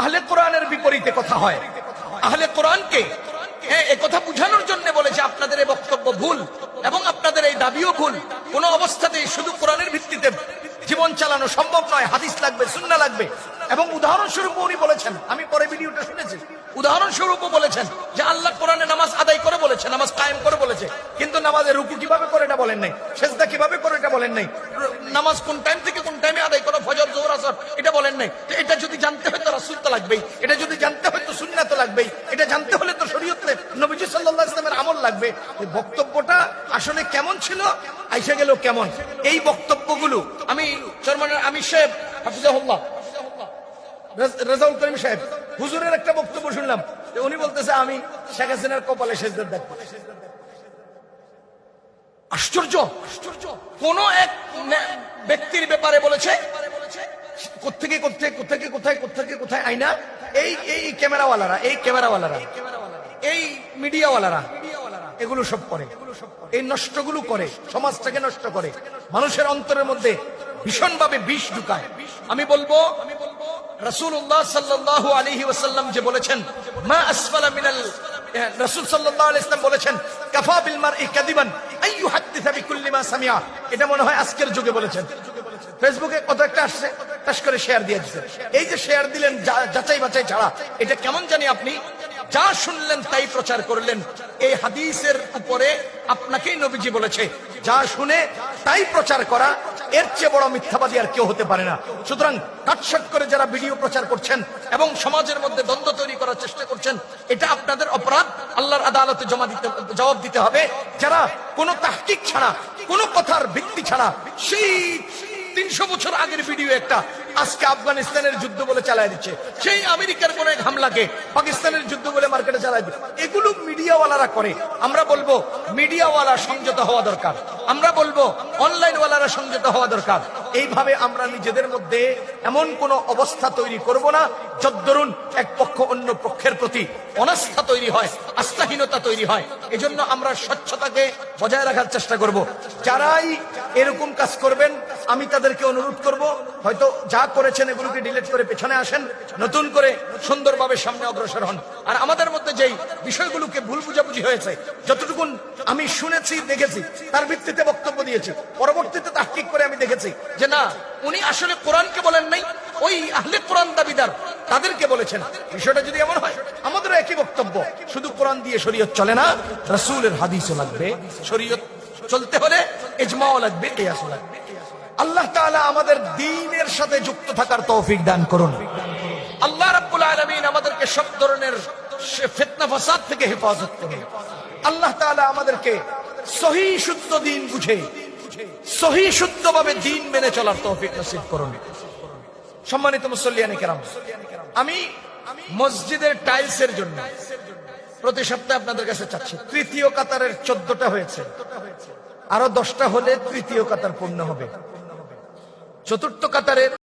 আহলে কোরআনের বিপরীতে কথা হয়। আহলে কোরআনকে হ্যাঁ কথা বুঝানোর জন্য বলেছে, আপনাদের এই বক্তব্য ভুল এবং আপনাদের এই দাবিও ভুল। কোন অবস্থাতেই শুধু কোরআনের ভিত্তিতে জীবন চালানো সম্ভব নয়, হাদিস লাগবে সুন্না লাগবে। এবং উদাহরণস্বরূপ উনি বলেছেন, আমি পরে ভিডিওটা শুনেছি, উদাহরণস্বরূপও বলেছেন যে আল্লাহ কোরআনে নামাজ আদায় করে বলেছে, নামাজ কায়েম করে বলেছে, কিন্তু নামাজের রুকু কীভাবে করে এটা বলেন নাই, সেজদা কীভাবে করে এটা বলেন নাই, নামাজ কোন টাইম থেকে কোন টাইমে আদায় করো বলেন নাই? তো এটা যদি জানতে হয় তো রাসূল তো লাগবেই। এটা যদি জানতে হয় তো সুন্নাত তো লাগবেই। এটা জানতে হলে তো শরীয়তে নবীজি সাল্লাল্লাহু আলাইহি ওয়াসাল্লামের আমল লাগবে। বক্তব্যটা আসলে কেমন ছিল? আইসা গেল কেমন? এই বক্তব্যগুলো আমি চরমানের আমি সাহেব, হাফিজাহুল্লাহ, রেজ- রেজাউল করিম সাহেব, হুজুরের একটা বক্তব্য শুনলাম। উনি বলতেছে, আমি শেখ হাসিনার কপালে শেষদের দেখব। আশ্চর্য! আশ্চর্য! কোন এক ব্যক্তির ব্যাপারে বলেছে কোথেকে কোথেকে কোথেকে কোথায় কোথেকে কোথায়? আইনা? এই এই ক্যামেরাওয়ালারা এই ক্যামেরাওয়ালারা, এই মিডিয়াওয়ালারা, এগুলো সব করে। এই নষ্টগুলো করে, সমাজটাকে নষ্ট করে। মানুষের অন্তরের মধ্যে ভীষণভাবে বিষ ঢুকায়। আমি বলব যে বলেছেন, মা আসফালা মিনাল বলেছেন, কাফা কাদিবান এটা মনে হয় আজকের যুগে বলেছেন। ফেসবুকে কত একটা আসছে টাস করে শেয়ার দিয়ে দিচ্ছে এই যে শেয়ার দিলেন যাচাই বাছাই ছাড়া, এটা কেমন জানি আপনি যা শুনলেন তাই প্রচার করলেন। এই হাদিসের উপরে আপনাকেই নবীজি বলেছে, যা শুনে তাই প্রচার করা, এর চেয়ে বড় মিথ্যাবাদী আর কেউ হতে পারে না। সুতরাং কাটশট করে যারা ভিডিও প্রচার করছেন এবং সমাজের মধ্যে দ্বন্দ্ব তৈরি করার চেষ্টা করছেন, এটা আপনাদের অপরাধ। আল্লাহর আদালতে জমা দিতে, জবাব দিতে হবে। যারা কোনো তাহকিক ছাড়া, কোনো কথার ভিত্তি ছাড়া, সেই তিনশো বছর আগের ভিডিও একটা আজকে আফগানিস্তানের যুদ্ধ বলে চালায় দিচ্ছে। সেই আমেরিকার কোন এক হামলাকে পাকিস্তানের যুদ্ধ বলে মার্কেটে চালায় দিচ্ছে। এগুলো মিডিয়াওয়ালারা করে। আমরা বলব, মিডিয়াওয়ালা সংযত হওয়া দরকার। আমরা বলব অনলাইনওয়ালারা সংযত হওয়া দরকার। এইভাবে আমরা নিজেদের মধ্যে এমন কোন অবস্থা তৈরি করব না যদ্দরুন এক পক্ষ অন্য পক্ষের প্রতি অনাস্থা তৈরি হয়, আস্থাহীনতা তৈরি হয়। এজন্য আমরা স্বচ্ছতাকে বজায় রাখার চেষ্টা করব। যারাই এরকম কাজ করবেন, আমি তাদেরকে অনুরোধ করব, হয়তো যা করেছেন এগুলোকে ডিলেট করে পেছনে আসেন, নতুন করে সুন্দরভাবে সামনে অগ্রসর হন। আর আমাদের মধ্যে যেই বিষয়গুলোকে ভুল বুঝাবুঝি হয়েছে, যতটুকুন আমি শুনেছি, দেখেছি, তার ভিত্তিতে বক্তব্য দিয়েছি, পরবর্তীতে তাহকিক করে আমি দেখেছি যে না, উনি আসলে কোরআনকে বলেন নাই, ওই আহলে কোরআন দাবিদার তাদেরকে বলেছেন। বিষয়টা যদি এমন হয়, আমাদেরও একই বক্তব্য। শুধু কোরআন দিয়ে শরীয়ত চলে না, রাসূলের হাদিসও লাগবে। শরীয়ত চলতে হলে ইজমাও লাগবে, কিয়াসও লাগবে। আল্লাহ তাআলা আমাদের দ্বীনের সাথে যুক্ত থাকার তৌফিক দান করুন। আল্লাহ রাব্বুল আলামিন আমাদেরকে সব ধরনের ফিতনা ফাসাদ থেকে হেফাজত করুন। আল্লাহ তাআলা আমাদেরকে সহি, শুদ্ধ দিন বুঝে সহি শুদ্ধভাবে দিন মেনে চলার তৌফিক নসিব করুন। সম্মানিত মুসল্লিয়ানি কেরাম, আমি মসজিদের টাইলসের জন্য প্রতি সপ্তাহে আপনাদের কাছে চাচ্ছি। তৃতীয় কাতারের চোদ্দটা হয়েছে। আরও দশটা হলে তৃতীয় কাতার পূর্ণ হবে। চতুর্থ কাতারের